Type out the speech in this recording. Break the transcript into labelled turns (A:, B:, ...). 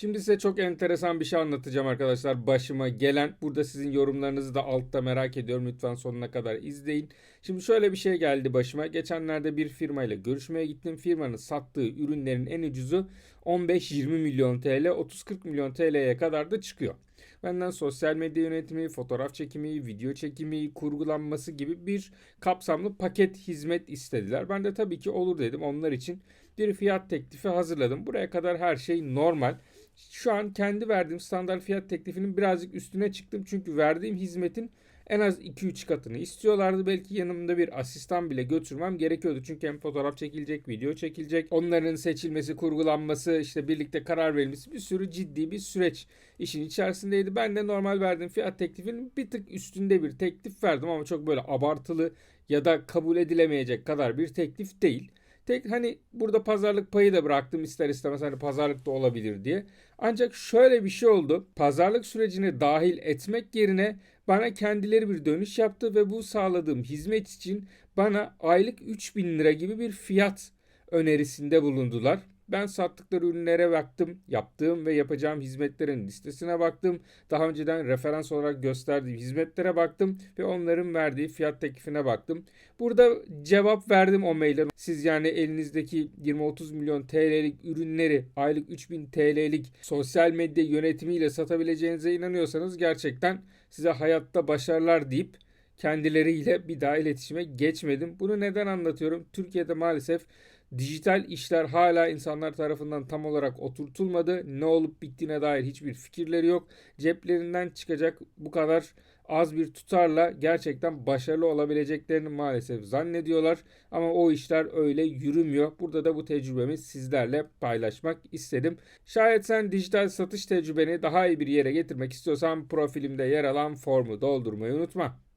A: Şimdi size çok enteresan bir şey anlatacağım arkadaşlar. Başıma gelen. Burada sizin yorumlarınızı da altta merak ediyorum. Lütfen sonuna kadar izleyin. Şimdi şöyle bir şey geldi başıma. Geçenlerde bir firmayla görüşmeye gittim. Firmanın sattığı ürünlerin en ucuzu 15-20 milyon TL, 30-40 milyon TL'ye kadar da çıkıyor. Benden sosyal medya yönetimi, fotoğraf çekimi, video çekimi, kurgulanması gibi bir kapsamlı paket hizmet istediler. Ben de tabii ki olur dedim. Onlar için bir fiyat teklifi hazırladım. Buraya kadar her şey normal. Şu an kendi verdiğim standart fiyat teklifinin birazcık üstüne çıktım. Çünkü verdiğim hizmetin en az 2-3 katını istiyorlardı. Belki yanımda bir asistan bile götürmem gerekiyordu. Çünkü hem fotoğraf çekilecek, video çekilecek. Onların seçilmesi, kurgulanması, işte birlikte karar verilmesi bir sürü ciddi bir süreç işin içerisindeydi. Ben de normal verdiğim fiyat teklifinin bir tık üstünde bir teklif verdim ama çok böyle abartılı ya da kabul edilemeyecek kadar bir teklif değil. Tek hani burada pazarlık payı da bıraktım ister istemez hani pazarlık da olabilir diye. Ancak şöyle bir şey oldu. Pazarlık sürecine dahil etmek yerine bana kendileri bir dönüş yaptı ve bu sağladığım hizmet için bana aylık 3000 lira gibi bir fiyat önerisinde bulundular. Ben sattıkları ürünlere baktım, yaptığım ve yapacağım hizmetlerin listesine baktım. Daha önceden referans olarak gösterdiğim hizmetlere baktım ve onların verdiği fiyat teklifine baktım. Burada cevap verdim o maile. Siz yani elinizdeki 20-30 milyon TL'lik ürünleri aylık 3000 TL'lik sosyal medya yönetimiyle satabileceğinize inanıyorsanız gerçekten size hayatta başarılar deyip kendileriyle bir daha iletişime geçmedim. Bunu neden anlatıyorum? Türkiye'de maalesef dijital işler hala insanlar tarafından tam olarak oturtulmadı. Ne olup bittiğine dair hiçbir fikirleri yok. Ceplerinden çıkacak bu kadar az bir tutarla gerçekten başarılı olabileceklerini maalesef zannediyorlar. Ama o işler öyle yürümüyor. Burada da bu tecrübemi sizlerle paylaşmak istedim. Şayet sen dijital satış tecrübeni daha iyi bir yere getirmek istiyorsan profilimde yer alan formu doldurmayı unutma.